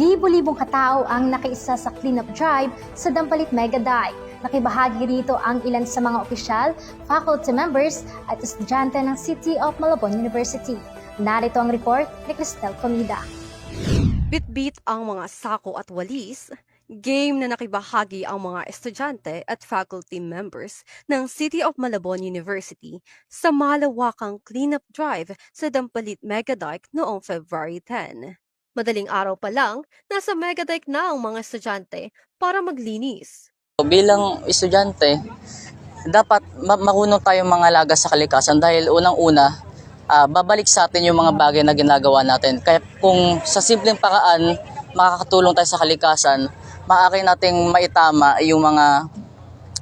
Libo-libong katao ang nakiisa sa cleanup drive sa Dampalit Mega Dike. Nakibahagi rito ang ilan sa mga opisyal, faculty members at estudyante ng City of Malabon University. Narito ang report ni Cristel Comida. Bitbit ang mga sako at walis, game na nakibahagi ang mga estudyante at faculty members ng City of Malabon University sa malawakang cleanup drive sa Dampalit Megadike noong February 10. Madaling araw pa lang, nasa Megadike na ang mga estudyante para maglinis. Bilang estudyante, dapat ma- marunong tayong mga laga sa kalikasan dahil unang-una, ah, babalik sa atin yung mga bagay na ginagawa natin. Kaya kung sa simpleng paraan makakatulong tayo sa kalikasan, maaari nating maitama yung mga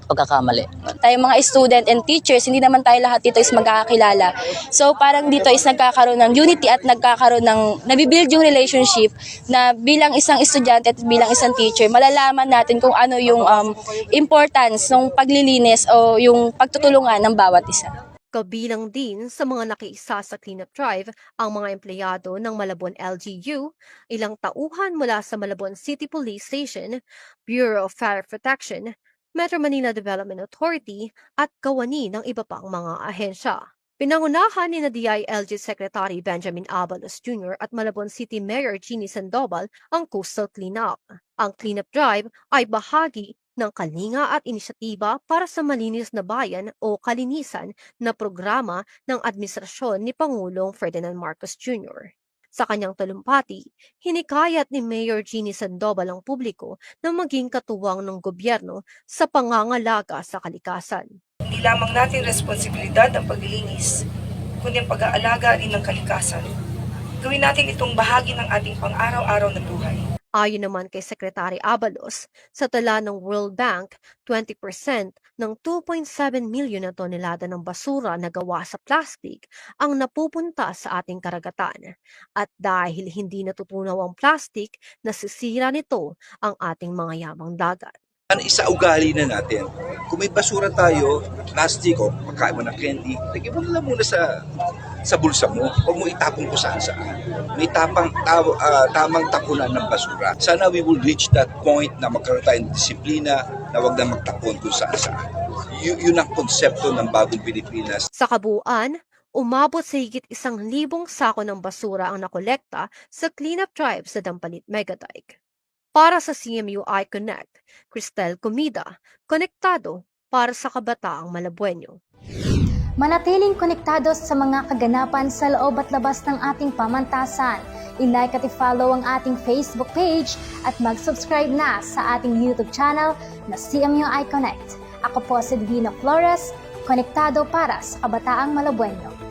pagkakamali. tayo mga student and teachers, hindi naman tayo lahat dito is magkakakilala. So parang dito is nagkakaroon ng unity at nagkakaroon ng, nabibuild yung relationship na bilang isang estudyante at bilang isang teacher, malalaman natin kung ano yung um, importance ng paglilinis o yung pagtutulungan ng bawat isa. Kabilang din sa mga nakiisa sa cleanup drive ang mga empleyado ng Malabon LGU, ilang tauhan mula sa Malabon City Police Station, Bureau of Fire Protection, Metro Manila Development Authority at kawani ng iba pang mga ahensya. Pinangunahan ni na DILG Secretary Benjamin Abalos Jr. at Malabon City Mayor Jeannie Sandoval ang coastal cleanup. Ang cleanup drive ay bahagi ng kalinga at inisyatiba para sa malinis na bayan o kalinisan na programa ng administrasyon ni Pangulong Ferdinand Marcos Jr. Sa kanyang talumpati, hinikayat ni Mayor Jeannie Sandoval ang publiko na maging katuwang ng gobyerno sa pangangalaga sa kalikasan. Hindi lamang natin responsibilidad ang paglilinis, kundi ang pag-aalaga rin ng kalikasan. Gawin natin itong bahagi ng ating pang-araw-araw na buhay. Ayon naman kay Secretary Abalos, sa tala ng World Bank, 20% ng 2.7 milyon na tonelada ng basura na gawa sa plastic ang napupunta sa ating karagatan. At dahil hindi natutunaw ang plastic, nasisira nito ang ating mga yamang dagat. Ano isa ugali na natin. Kung may basura tayo, plastic o pagkain mo ng candy, lagyan mo na muna sa sa bulsa mo. Huwag mo itapon ko saan saan. May tapang, taw, ah, tamang tapunan ng basura. Sana we will reach that point na magkaroon tayo ng disiplina na wag na magtapon kung saan saan. Y- yun ang konsepto ng bagong Pilipinas. Sa kabuuan, umabot sa higit isang libong sako ng basura ang nakolekta sa cleanup drive sa Dampalit Megadike. Para sa CMU iConnect, Cristel Comida, konektado para sa kabataang Malabuenyo. Manatiling konektado sa mga kaganapan sa loob at labas ng ating pamantasan. I-like at i-follow ang ating Facebook page at mag-subscribe na sa ating YouTube channel na CMU iConnect. Ako po si Divina Flores, konektado para sa kabataang Malabueno.